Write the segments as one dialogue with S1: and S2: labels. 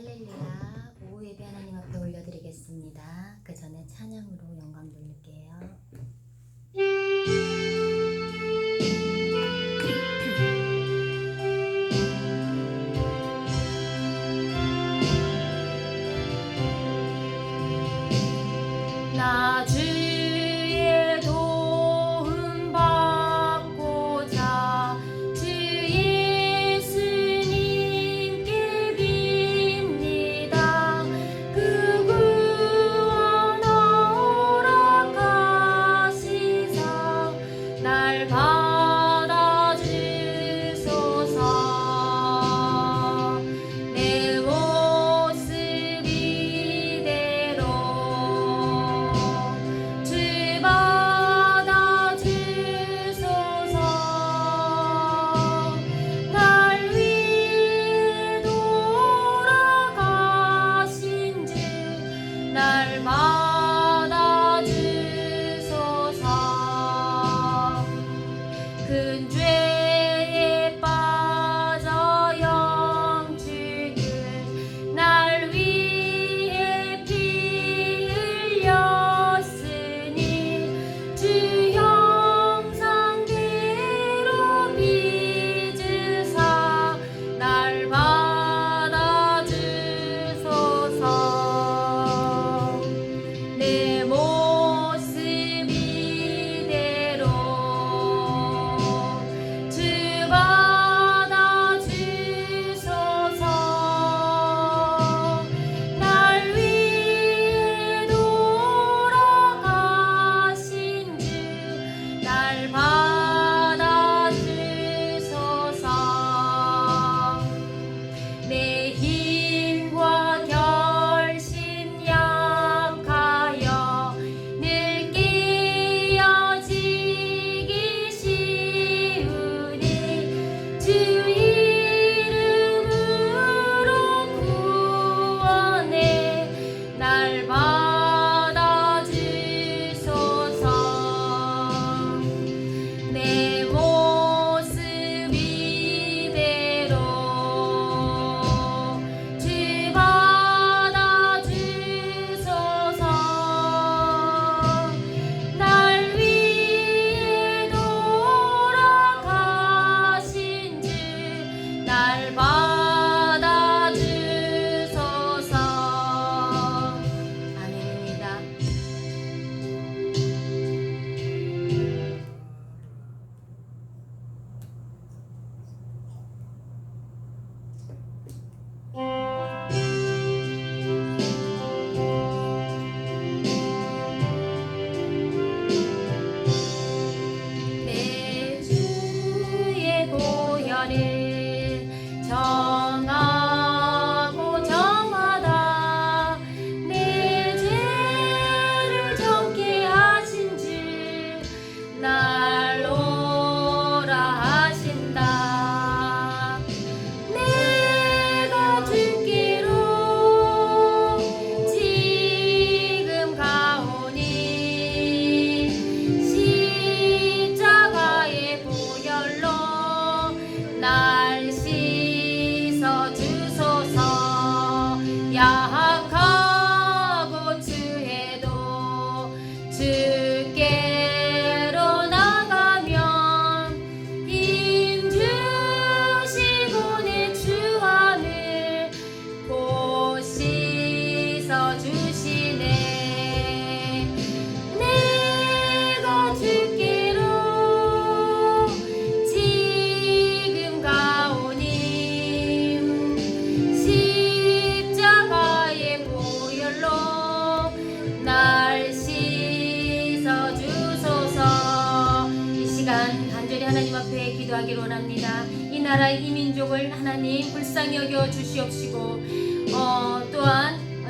S1: 할렐루야 오후 예배 하나님 앞에 올려드리겠습니다. 그 전에 찬양으로 영광 돌릴게요. 날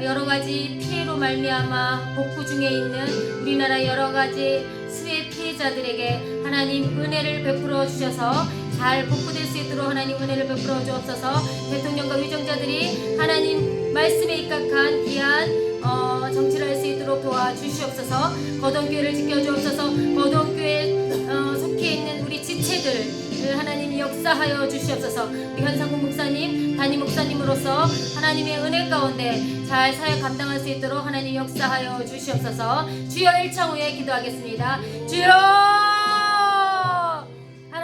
S1: 여러 가지 피해로 말미암아 복구 중에 있는 우리나라 여러 가지 수해 피해자들에게 하나님 은혜를 베풀어 주셔서 잘 복구될 수 있도록 하나님 은혜를 베풀어 주옵소서. 대통령과 위정자들이 하나님 말씀에 입각한 귀한 어, 정치를 할 수 있도록 도와주시옵소서. 거동교회를 지켜주옵소서. 거동교회 어, 속해 있는 우리 지체들 하나님 역사하여 주시옵소서. 현상국 목사님 담임 목사님으로서 하나님의 은혜 가운데 잘 사역 감당할 수 있도록 하나님 역사하여 주시옵소서. 주여 일창 후에 기도하겠습니다. 주여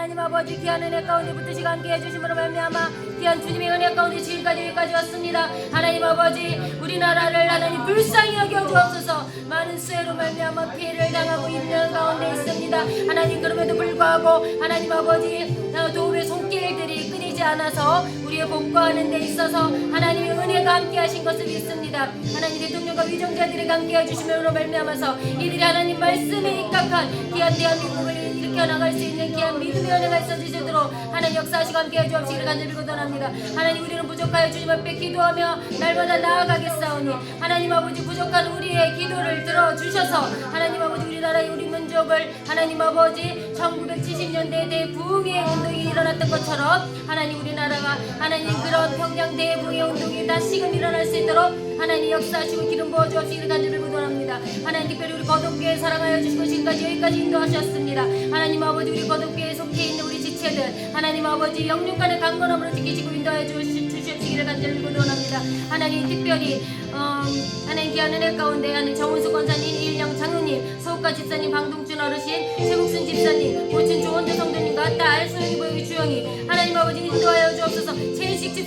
S1: 하나님 아버지 귀한 은혜 가운데 붙으시고 함께 해 주심으로 말미암아 귀한 주님의 은혜 가운데 지금까지 여기까지 왔습니다. 하나님 아버지 우리나라를 하나님 불쌍히 여겨 주옵소서. 많은 수해로 말미암아 피해를 당하고 있는 가운데 있습니다. 하나님 그럼에도 불구하고 하나님 아버지 어, 도움의 손길들이 끊이지 않아서 우리의 복구하는 데 있어서 하나님의 은혜가 함께 하신 것을 믿습니다. 하나님 대통령과 위정자들에게 함께 해주심으로 말미암아서 이들이 하나님 말씀에 입각한 귀한 대한민국을 일으켜 나갈 수 있는 귀한 믿음의 은혜가 있어 주시도록 하나님 역사하시고 함께 해주옵시기를 간절히 기도합니다. 하나님 우리는 부족하여 주님 앞에 기도하며 날마다 나아가겠사오니 하나님 아버지 부족한 우리의 기도를 들어주셔서 하나님 아버지 우리나라의 우리 민족을 하나님 아버지 1970년대 대부흥의 운동이 일어났던 것처럼 하나님 우리나라가 하나님 그런 평양 대부흥의 운동이 다시금 일어날 수 있도록 하나님 역사하시고 기름 부어주옵시기를 간절히 기도합니다. 하나님 특별히 우리 거듭교회 사랑하여 주시고 지금까지 여기까지 인도하셨습니다. 하나님 아버지 우리 거듭교회에 속해 있는 우리 지체들 하나님 아버지 영육간의 강건함으로 지키시고 인도하여 주시, 주시옵시기를 간절히 기도합니다. 하나님 특별히 어, 하나님 귀한 은혜 가운데 하나님 정은수 권사님 이일영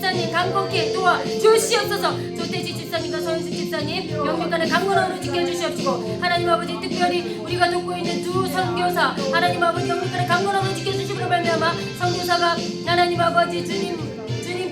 S1: 집사님 강건케 도와 주시옵소서. 조태지 집사님과 서현수 집사님 영육간의 강건함으로 지켜주시옵시고 하나님 아버지 특별히 우리가 돕고 있는 두 선교사 하나님 아버지 영육간의 강건함으로 지켜주시므로 말미암아 선교사가 하나님 아버지 주님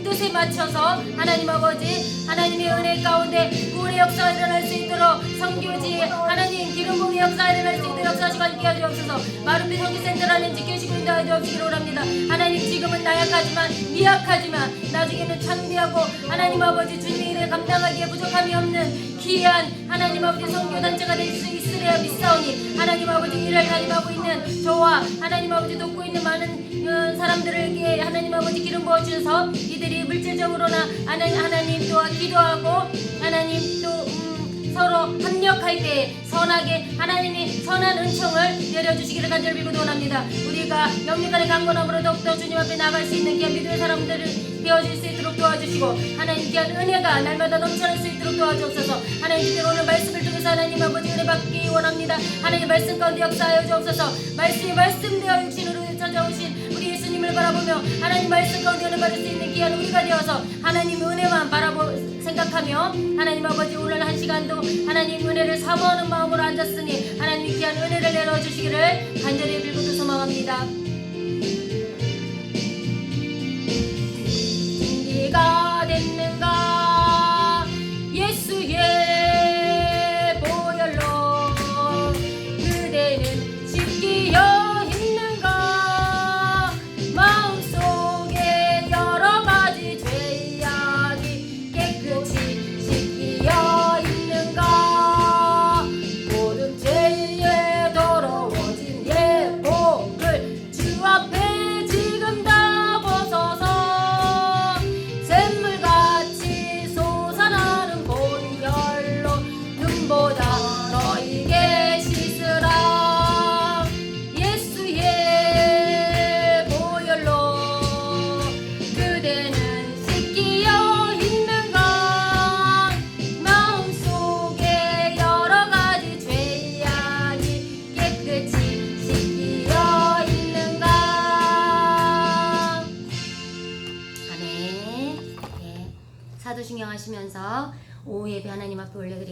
S1: 뜻에 맞춰서 하나님 아버지 하나님의 은혜 가운데 구원의 역사가 일어날 수 있도록 성교지 하나님 기름부의 역사가 일어날 수 있도록 역사하시고 함께 하시옵소서. 마루피 성기센터라는 지켜주시고 인도하여 주옵시기를 원합니다. 하나님 지금은 나약하지만 미약하지만 나중에는 창대하고 하나님 아버지 주님의 일을 감당하기에 부족함이 없는 귀한 하나님 아버지 성교단체가 될 수 있으려 믿사오니 하나님 아버지 일을 가림하고 있는 저와 하나님 아버지 돕고 있는 많은 어, 사람들에게 하나님 아버지 기름 부어주셔서 이들이 물질적으로나 하나님, 하나님 또한 기도하고 하나님 또 음, 서로 협력할 때 선하게 하나님이 선한 은총을 내려주시기를 간절히 빌고 원합니다. 우리가 영육간의 강건함으로 더욱더 주님 앞에 나갈 수 있는 귀한 믿음의 사람들을 되어질 수 있도록 도와주시고 하나님 귀한 은혜가 날마다 넘쳐날 수 있도록 도와주옵소서 하나님 특별히 오늘 말씀을 통해서 하나님 아버지 은혜 받기 원합니다. 하나님 말씀 가운데 역사하여 주옵소서 말씀이 말씀되어 육신으로 예수님을 바라보며 하나님 말씀 가운데 은혜 받을 수 있는 귀한 우리가 되어서 하나님 은혜만 바라보 생각하며 하나님 아버지 오늘 한 시간도 하나님 은혜를 사모하는 마음으로 앉았으니 하나님 귀한 은혜를 내려 주시기를 간절히 빌고도 소망합니다. 됐는가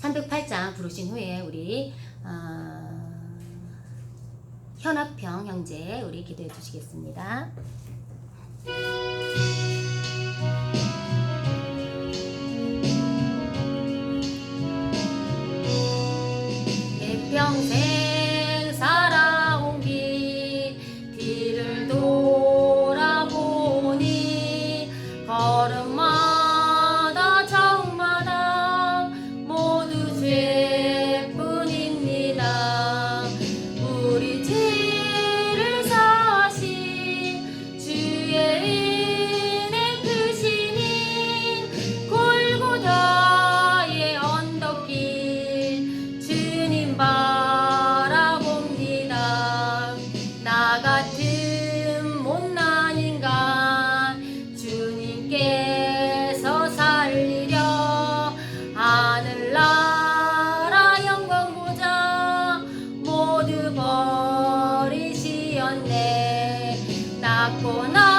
S1: 308장 부르신 후에 우리 어, 현학평 형제 우리 기도해 주시겠습니다.
S2: ね」「タコな。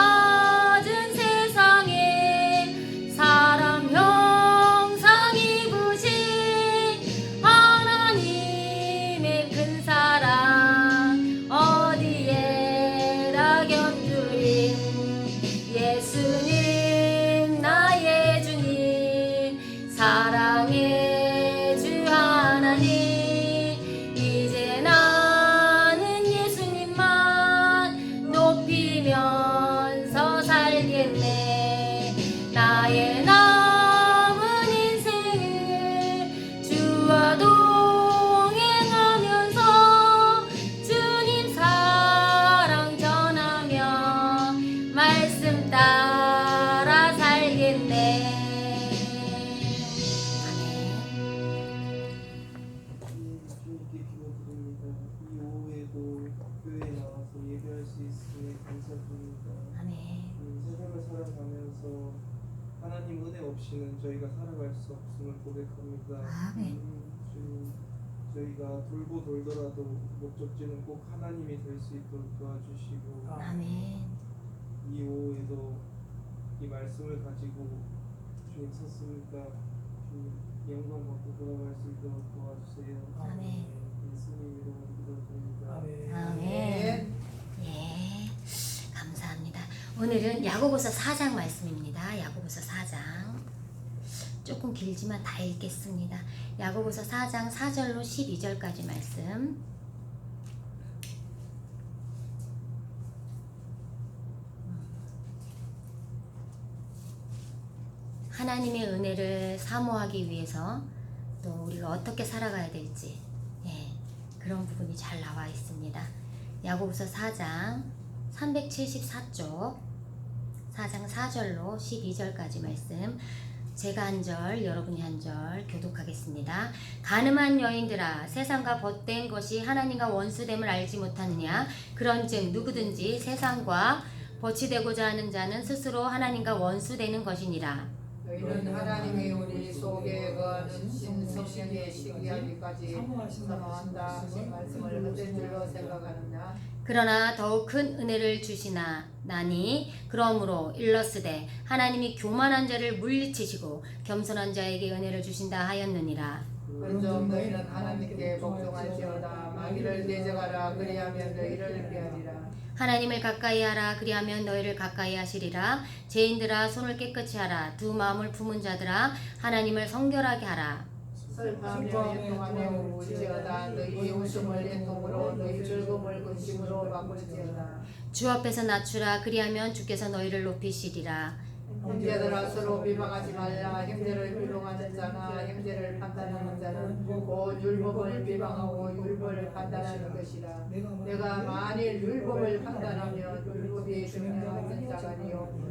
S2: 저희가 살아갈 수 없음을 고백합니다.
S1: 아멘.
S2: 음, 주님, 저희가 돌고 돌더라도 목적지는 꼭 하나님이 될 수 있도록 도와주시고
S1: 아멘.
S2: 이 오후에도 이 말씀을 가지고 주님 섰으니까 주님 영광 받고 돌아갈 수 있도록 도와주세요.
S1: 아멘.
S2: 예수님 이름으로 기도드립니다.
S1: 아멘. 예. 감사합니다. 오늘은 야고보서 4장 말씀입니다. 야고보서 4장. 조금 길지만 다 읽겠습니다. 야고보서 4장 4절로 12절까지 말씀. 하나님의 은혜를 사모하기 위해서 또 우리가 어떻게 살아가야 될지 예, 그런 부분이 잘 나와 있습니다. 야고보서 4장 374쪽 4장 4절로 12절까지 말씀 제가 한 절, 여러분이 한 절 교독하겠습니다. 가늠한 여인들아, 세상과 벗된 것이 하나님과 원수됨을 알지 못하느냐? 그런즉 누구든지 세상과 버치되고자 하는 자는 스스로 하나님과 원수되는 것이니라.
S3: 너희는 하나님의 우리 속에 거하는 신성령의 시기하기까지 사모한다. 하신 말씀을 헛된 줄로 생각하느냐
S1: 그러나 더욱 큰 은혜를 주시나 나니 그러므로 일러스되 하나님이 교만한 자를 물리치시고 겸손한 자에게 은혜를 주신다 하였느니라.
S3: 그런즉 너희는 하나님께 복종할지어다. 마귀를 대적하라. 그리하면 너희를 피하리라.
S1: 하나님을 가까이 하라. 그리하면 너희를 가까이 하시리라. 죄인들아 손을 깨끗이 하라. 두 마음을 품은 자들아 하나님을 성결하게 하라.
S3: 슬퍼하며 애통하며 울지어다. 너희 웃음을 애통으로 너희 즐거움을 근심으로 바꿀지어다.
S1: 주 앞에서 낮추라. 그리하면 주께서 너희를 높이시리라
S3: 형제들아 서로 비방하지 말라 형제를 비방하는 자나 형제를 판단하는 자는 곧 율법을 비방하고 율법을 판단하는 것이라 내가 만일 율법을 판단하면 율법이 중요한 자가 아니요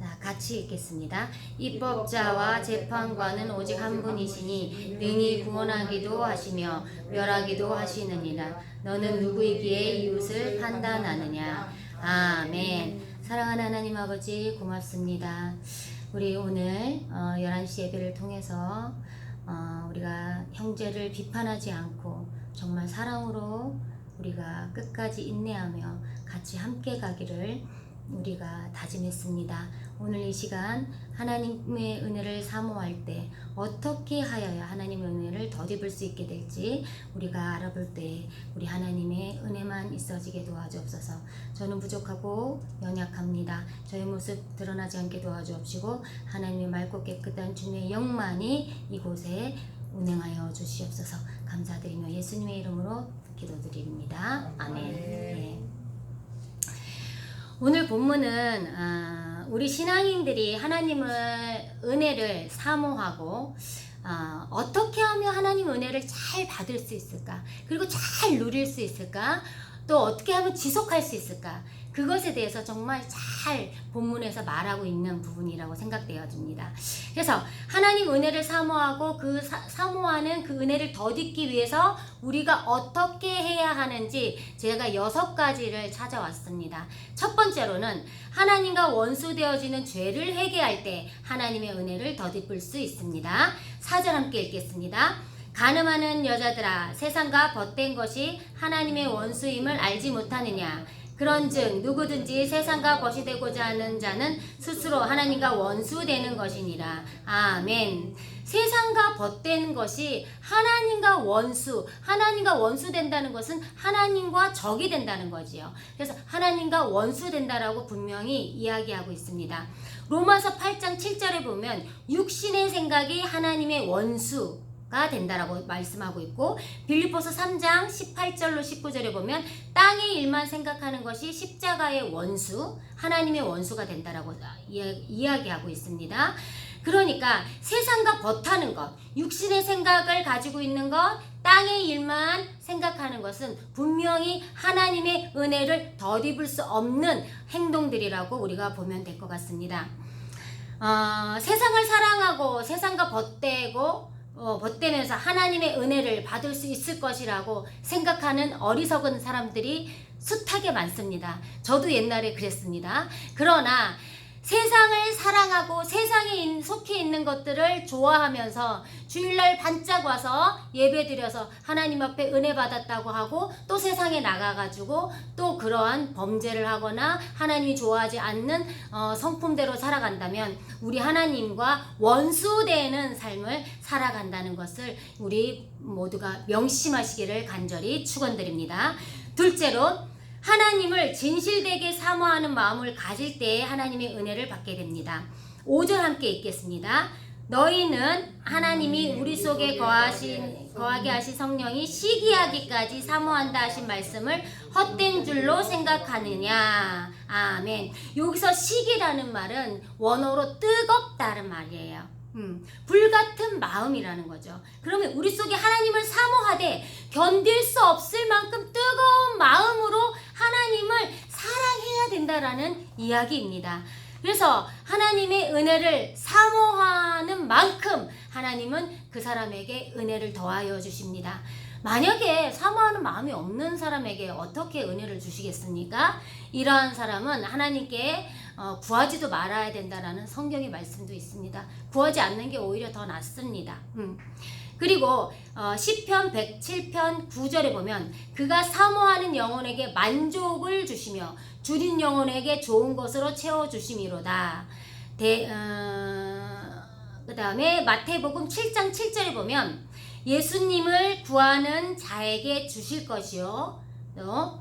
S1: 자, 같이 읽겠습니다. 입법자와 재판관은 오직 한 분이시니 능히 구원하기도 하시며 멸하기도 하시느니라. 너는 누구이기에 이웃을 판단하느냐? 아멘. 사랑하는 하나님 아버지 고맙습니다. 우리 오늘 어, 11시 예배를 통해서 어, 우리가 형제를 비판하지 않고 정말 사랑으로 우리가 끝까지 인내하며 같이 함께 가기를 우리가 다짐했습니다. 오늘 이 시간 하나님의 은혜를 사모할 때 어떻게 하여야 하나님의 은혜를 덧입을 수 있게 될지 우리가 알아볼 때 우리 하나님의 은혜만 있어지게 도와주옵소서. 저는 부족하고 연약합니다. 저의 모습 드러나지 않게 도와주옵시고 하나님의 맑고 깨끗한 주님의 영만이 이곳에 운행하여 주시옵소서. 감사드리며 예수님의 이름으로 기도드립니다. 아멘. 예. 오늘 본문은 아, 우리 신앙인들이 하나님의 은혜를 사모하고 아, 어떻게 하면 하나님 은혜를 잘 받을 수 있을까? 그리고 잘 누릴 수 있을까? 또 어떻게 하면 지속할 수 있을까? 그것에 대해서 정말 잘 본문에서 말하고 있는 부분이라고 생각되어집니다. 그래서 하나님 은혜를 사모하고 그 사, 사모하는 그 은혜를 덧입기 위해서 우리가 어떻게 해야 하는지 제가 여섯 가지를 찾아왔습니다. 첫 번째로는 하나님과 원수되어지는 죄를 회개할 때 하나님의 은혜를 덧입을 수 있습니다. 사절 함께 읽겠습니다. 가늠하는 여자들아 세상과 벗된 것이 하나님의 원수임을 알지 못하느냐? 그런즉 누구든지 세상과 벗이 되고자 하는 자는 스스로 하나님과 원수 되는 것이니라. 아멘. 세상과 벗된 것이 하나님과 원수 하나님과 원수 된다는 것은 하나님과 적이 된다는 거지요. 그래서 하나님과 원수 된다라고 분명히 이야기하고 있습니다. 로마서 8장 7절에 보면 육신의 생각이 하나님의 원수 가 된다라고 말씀하고 있고 빌립보서 3장 18절로 19절에 보면 땅의 일만 생각하는 것이 십자가의 원수, 하나님의 원수가 된다라고 이야- 이야기하고 있습니다. 그러니까 세상과 벗하는 것, 육신의 생각을 가지고 있는 것, 땅의 일만 생각하는 것은 분명히 하나님의 은혜를 덧입을 수 없는 행동들이라고 우리가 보면 될 것 같습니다. 어, 세상을 사랑하고 세상과 벗대고 어, 벗대면서 하나님의 은혜를 받을 수 있을 것이라고 생각하는 어리석은 사람들이 숱하게 많습니다. 저도 옛날에 그랬습니다. 그러나 세상을 사랑하고 세상에 있- 속해 있는 것들을 좋아하면서 주일날 반짝 와서 예배 드려서 하나님 앞에 은혜 받았다고 하고 또 세상에 나가가지고 또 그러한 범죄를 하거나 하나님이 좋아하지 않는 어, 성품대로 살아간다면 우리 하나님과 원수되는 삶을 살아간다는 것을 우리 모두가 명심하시기를 간절히 축원드립니다. 둘째로 하나님을 진실되게 사모하는 마음을 가질 때에 하나님의 은혜를 받게 됩니다. 5절 함께 읽겠습니다. 너희는 하나님이 우리 속에 거하신 거하게 하신 성령이 시기하기까지 사모한다 하신 말씀을 헛된 줄로 생각하느냐. 아멘. 여기서 시기라는 말은 원어로 뜨겁다는 말이에요. 음, 불같은 마음이라는 거죠. 그러면 우리 속에 하나님을 사모하되 견딜 수 없을 만큼 뜨거운 마음으로 하나님을 사랑해야 된다라는 이야기입니다. 그래서 하나님의 은혜를 사모하는 만큼 하나님은 그 사람에게 은혜를 더하여 주십니다. 만약에 사모하는 마음이 없는 사람에게 어떻게 은혜를 주시겠습니까? 이러한 사람은 하나님께 어, 구하지도 말아야 된다라는 성경의 말씀도 있습니다. 구하지 않는 게 오히려 더 낫습니다. 음. 그리고 어, 시편 107편 9절에 보면 그가 사모하는 영혼에게 만족을 주시며 줄인 영혼에게 좋은 것으로 채워 주심이로다. 대, 어, 그 다음에 마태복음 7장 7절에 보면 예수님을 구하는 자에게 주실 것이요. 또,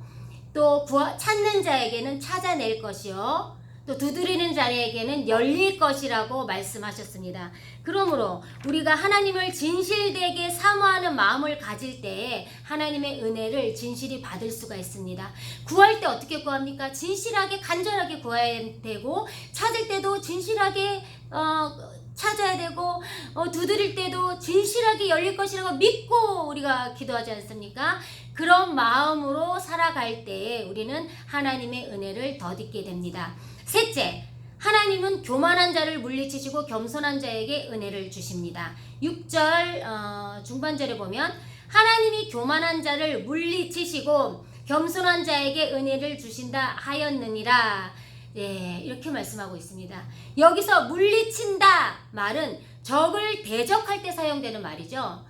S1: 또 구하, 찾는 자에게는 찾아낼 것이요. 또 두드리는 자에게는 열릴 것이라고 말씀하셨습니다. 그러므로 우리가 하나님을 진실되게 사모하는 마음을 가질 때에 하나님의 은혜를 진실히 받을 수가 있습니다. 구할 때 어떻게 구합니까? 진실하게 간절하게 구해야 되고 찾을 때도 진실하게 어, 찾아야 되고 어, 두드릴 때도 진실하게 열릴 것이라고 믿고 우리가 기도하지 않습니까? 그런 마음으로 살아갈 때 우리는 하나님의 은혜를 덧입게 됩니다. 셋째, 하나님은 교만한 자를 물리치시고 겸손한 자에게 은혜를 주십니다. 6절 어, 중반절에 보면 하나님이 교만한 자를 물리치시고 겸손한 자에게 은혜를 주신다 하였느니라. 예, 이렇게 말씀하고 있습니다. 여기서 물리친다 말은 적을 대적할 때 사용되는 말이죠.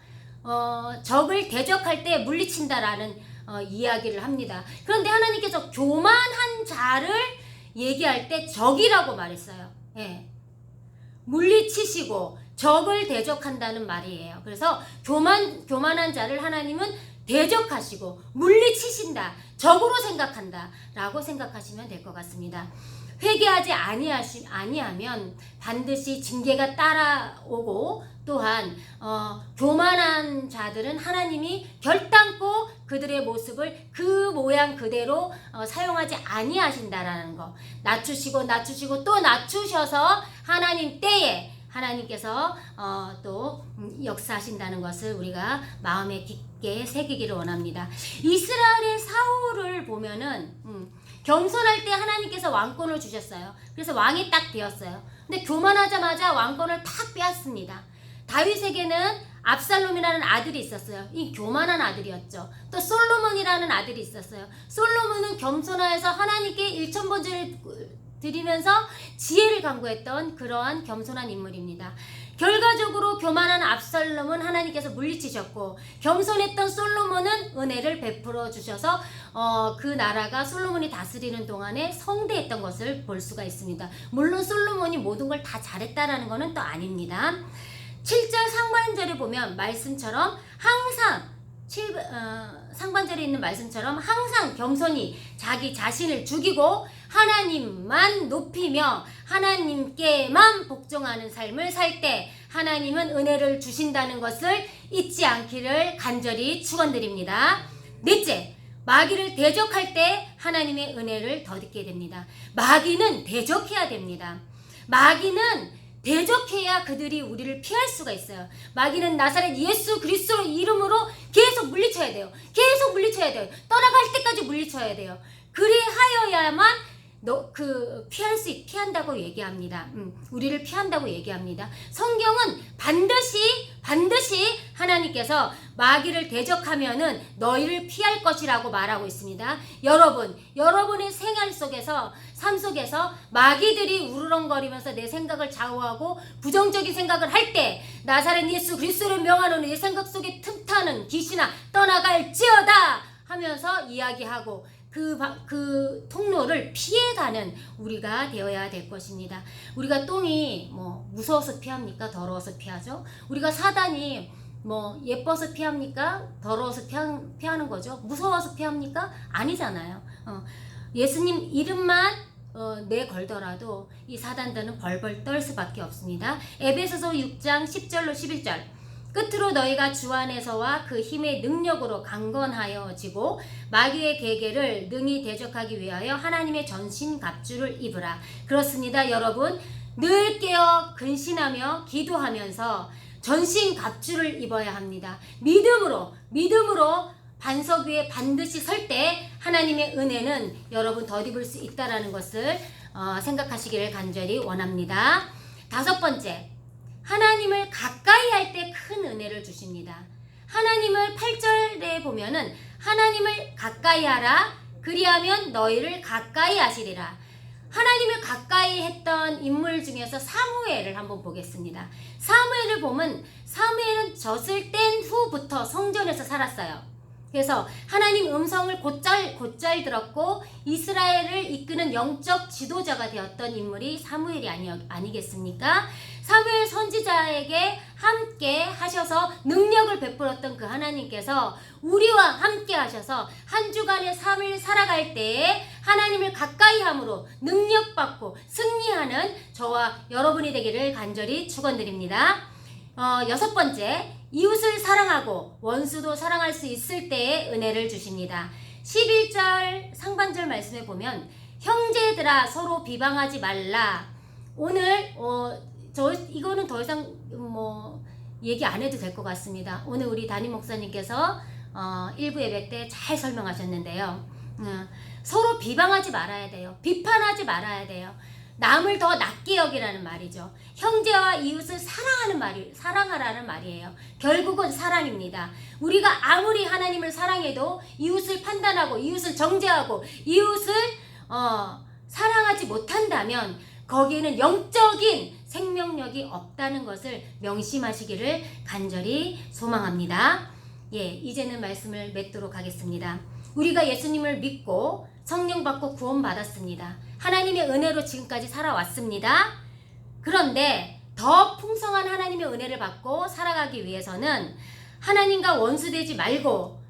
S1: 어, 적을 대적할 때 물리친다라는 어, 이야기를 합니다. 그런데 하나님께서 교만한 자를 얘기할 때 적이라고 말했어요. 예. 물리치시고 적을 대적한다는 말이에요. 그래서 교만 교만한 자를 하나님은 대적하시고 물리치신다. 적으로 생각한다라고 생각하시면 될 것 같습니다. 회개하지 아니하시, 아니하면 반드시 징계가 따라오고 또한 어, 교만한 자들은 하나님이 결단코 그들의 모습을 그 모양 그대로 어, 사용하지 아니하신다라는 거 낮추시고 낮추시고 또 낮추셔서 하나님 때에 하나님께서 어, 또 음, 역사하신다는 것을 우리가 마음에 깊게 새기기를 원합니다. 이스라엘의 사울을 보면은 음, 겸손할 때 하나님께서 왕권을 주셨어요. 그래서 왕이 딱 되었어요. 근데 교만하자마자 왕권을 탁 빼앗습니다. 다윗에게는 압살롬이라는 아들이 있었어요. 이 교만한 아들이었죠. 또 솔로몬이라는 아들이 있었어요. 솔로몬은 겸손하여서 하나님께 일천번제를 드리면서 지혜를 강구했던 그러한 겸손한 인물입니다. 결과적으로 교만한 압살롬은 하나님께서 물리치셨고 겸손했던 솔로몬은 은혜를 베풀어 주셔서 어, 그 나라가 솔로몬이 다스리는 동안에 성대했던 것을 볼 수가 있습니다. 물론 솔로몬이 모든 걸 다 잘했다라는 것은 또 아닙니다. 7절 상관절에 보면 말씀처럼 항상 7, 어, 상관절에 있는 말씀처럼 항상 겸손히 자기 자신을 죽이고 하나님만 높이며 하나님께만 복종하는 삶을 살 때 하나님은 은혜를 주신다는 것을 잊지 않기를 간절히 축원드립니다. 넷째, 마귀를 대적할 때 하나님의 은혜를 덧입게 됩니다. 마귀는 대적해야 됩니다. 마귀는 대적해야 그들이 우리를 피할 수가 있어요. 마귀는 나사렛 예수 그리스도 이름으로 계속 물리쳐야 돼요. 계속 물리쳐야 돼요. 떠나갈 때까지 물리쳐야 돼요. 그리하여야만 너 그 피할 수 있- 피한다고 얘기합니다. 음, 우리를 피한다고 얘기합니다. 성경은 반드시 반드시 하나 하나님께서 마귀를 대적하면은 너희를 피할 것이라고 말하고 있습니다. 여러분, 여러분의 생활 속에서 삶 속에서 마귀들이 우르렁거리면서 내 생각을 좌우하고 부정적인 생각을 할 때 나사렛 예수 그리스도를 명하는 내 생각 속에 틈타는 귀신아 떠나갈지어다 하면서 이야기하고 그, 바- 그 통로를 피해가는 우리가 되어야 될 것입니다. 우리가 똥이 뭐 무서워서 피합니까? 더러워서 피하죠? 우리가 사단이 뭐 예뻐서 피합니까? 더러워서 피하, 피하는 거죠? 무서워서 피합니까? 아니잖아요. 어, 예수님 이름만 어, 내 걸더라도 이 사단들은 벌벌 떨 수밖에 없습니다. 에베소서 6장 10절로 11절 끝으로 너희가 주 안에서와 그 힘의 능력으로 강건하여지고 마귀의 계계를 능히 대적하기 위하여 하나님의 전신 갑주를 입으라. 그렇습니다, 여러분. 늘 깨어 근신하며 기도하면서 전신 갑주를 입어야 합니다. 믿음으로 믿음으로 반석 위에 반드시 설 때 하나님의 은혜는 여러분 덧입을 수 있다라는 것을 어, 생각하시기를 간절히 원합니다. 다섯 번째, 하나님을 가까이 할 때 큰 은혜를 주십니다. 하나님을 8절에 보면은 하나님을 가까이 하라 그리하면 너희를 가까이 하시리라. 하나님을 가까이 했던 인물 중에서 사무엘을 한번 보겠습니다. 사무엘을 보면 사무엘은 젖을 뗀 후부터 성전에서 살았어요. 그래서 하나님 음성을 곧잘 곧잘 들었고 이스라엘을 이끄는 영적 지도자가 되었던 인물이 사무엘이 아니, 아니겠습니까? 사무엘 선지자에게 함께 하셔서 능력을 베풀었던 그 하나님께서 우리와 함께 하셔서 한 주간의 삶을 살아갈 때에 하나님을 가까이 함으로 능력받고 승리하는 저와 여러분이 되기를 간절히 축원드립니다. 어, 여섯 번째, 이웃을 사랑하고 원수도 사랑할 수 있을 때에 은혜를 주십니다. 11절 상반절 말씀에 보면 형제들아 서로 비방하지 말라. 오늘 어, 저 이거는 더 이상 뭐 얘기 안 해도 될 것 같습니다. 오늘 우리 담임 목사님께서 어, 일부 예배 때 잘 설명하셨는데요. 음, 서로 비방하지 말아야 돼요. 비판하지 말아야 돼요. 남을 더 낮게 여기라는 말이죠. 형제와 이웃을 사랑하는 말이 사랑하라는 말이에요. 결국은 사랑입니다. 우리가 아무리 하나님을 사랑해도 이웃을 판단하고 이웃을 정죄하고 이웃을 어, 사랑하지 못한다면 거기에는 영적인 생명력이 없다는 것을 명심하시기를 간절히 소망합니다. 예, 이제는 말씀을 맺도록 하겠습니다. 우리가 예수님을 믿고 성령 받고 구원 받았습니다. 하나님의 은혜로 지금까지 살아왔습니다. 그런데 더 풍성한 하나님의 은혜를 받고 살아가기 위해서는 하나님과 원수되지 말고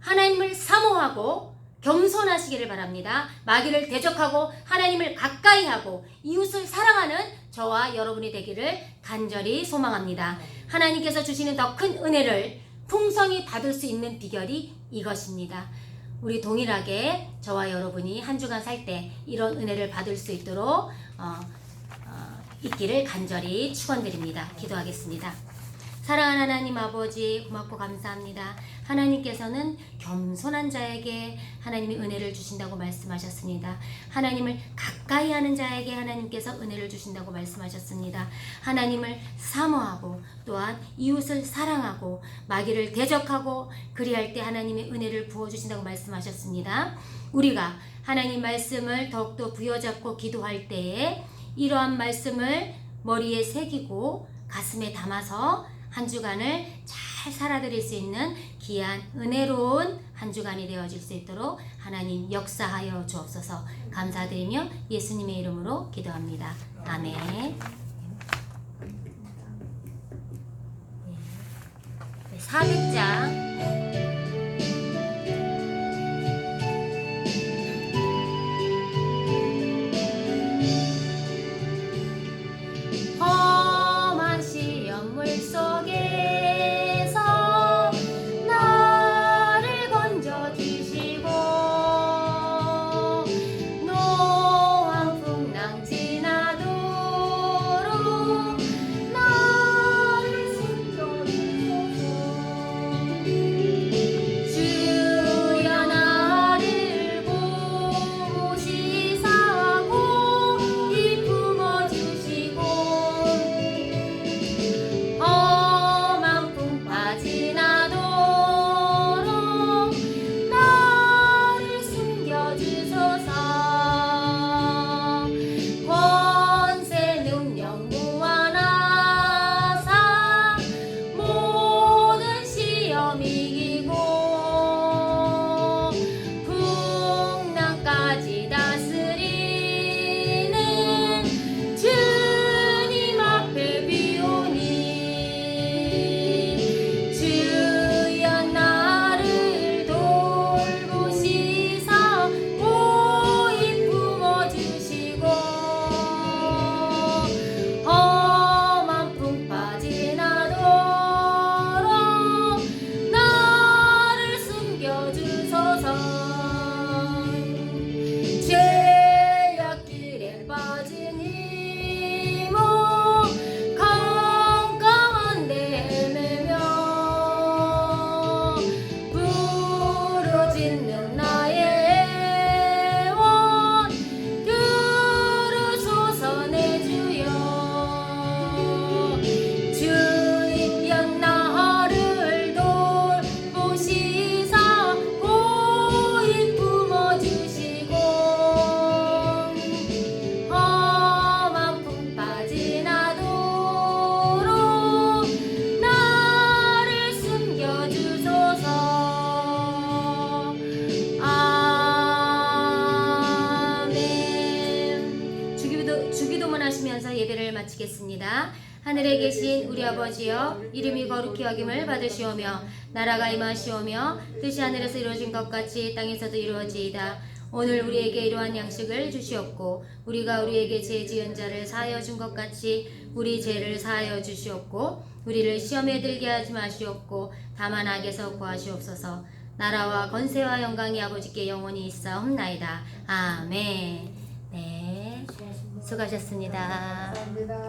S1: 하나님을 사모하고 겸손하시기를 바랍니다. 마귀를 대적하고 하나님을 가까이 하고 이웃을 사랑하는 저와 여러분이 되기를 간절히 소망합니다. 하나님께서 주시는 더 큰 은혜를 풍성히 받을 수 있는 비결이 이것입니다. 우리 동일하게 저와 여러분이 한 주간 살 때 이런 은혜를 받을 수 있도록 어, 어, 있기를 간절히 축원드립니다. 기도하겠습니다. 사랑하는 하나님 아버지 고맙고 감사합니다. 하나님께서는 겸손한 자에게 하나님이 은혜를 주신다고 말씀하셨습니다. 하나님을 가까이 하는 자에게 하나님께서 은혜를 주신다고 말씀하셨습니다. 하나님을 사모하고 또한 이웃을 사랑하고 마귀를 대적하고 그리할 때 하나님의 은혜를 부어 주신다고 말씀하셨습니다. 우리가 하나님 말씀을 더욱더 부여잡고 기도할 때에 이러한 말씀을 머리에 새기고 가슴에 담아서 한 주간을 잘 살아드릴 수 있는 귀한 은혜로운 한 주간이 되어질 수 있도록 하나님 역사하여 주옵소서 감사드리며 예수님의 이름으로 기도합니다. 아멘. 네, 400장 거룩히 여김을 받으시오며 나라가 임하시오며 뜻이 하늘에서 이루어진 것 같이 땅에서도 이루어지이다 오늘 우리에게 이러한 양식을 주시옵고 우리가 우리에게 죄 지은 자를 사하여 준 것 같이 우리 죄를 사하여 주시옵고 우리를 시험에 들게 하지 마시옵고 다만 악에서 구하시옵소서 나라와 건세와 영광이 아버지께 영원히 있사옵나이다 아멘 네 수고하셨습니다.
S3: 감사합니다.